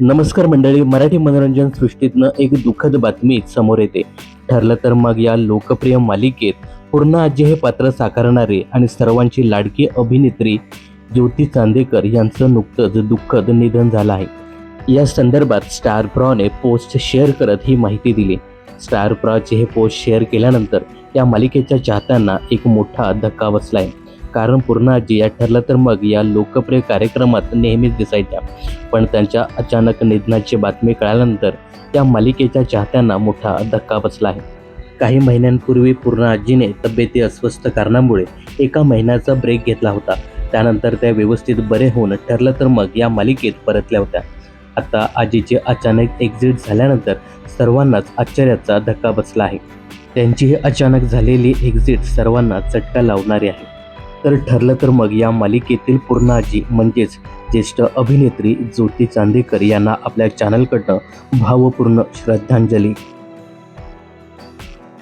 नमस्कार मंडळी मराठी मनोरंजन सृष्टीतनं एक दुःखद बातमी समोर येते. ठरलं तर मग या लोकप्रिय मालिकेत पूर्ण आजी हे पात्र साकारणारे आणि सर्वांची लाडकी अभिनेत्री ज्योती चांदेकर यांचं नुकतंच दुःखद निधन झालं आहे. या संदर्भात स्टार प्रॉने पोस्ट शेअर करत ही माहिती दिली. स्टार प्रॉचे हे पोस्ट शेअर केल्यानंतर या मालिकेच्या चाहत्यांना एक मोठा धक्का बसला आहे कारण पूर्ण आजी या ठरलं तर मग या लोकप्रिय कार्यक्रमात नेहमीच दिसायच्या. पण त्यांच्या अचानक निधनाची बातमी कळाल्यानंतर त्या मालिकेच्या चाहत्यांना मोठा धक्का बसला आहे. काही महिन्यांपूर्वी पूर्ण आजीने तब्येती अस्वस्थ कारणामुळे एका महिन्याचा ब्रेक घेतला होता. त्यानंतर त्या व्यवस्थित बरे होऊन ठरलं तर मग या मालिकेत परतल्या होत्या. आता आजीचे अचानक एक्झिट झाल्यानंतर सर्वांनाच आश्चर्याचा धक्का बसला आहे. त्यांची अचानक झालेली एक्झिट सर्वांना चटका लावणारी आहे. तर ठरलं तर मग या मालिकेतील पूर्ण आजी म्हणजेच ज्येष्ठ अभिनेत्री ज्योती चांदेकर यांना आपल्या चॅनलकडनं भावपूर्ण श्रद्धांजली.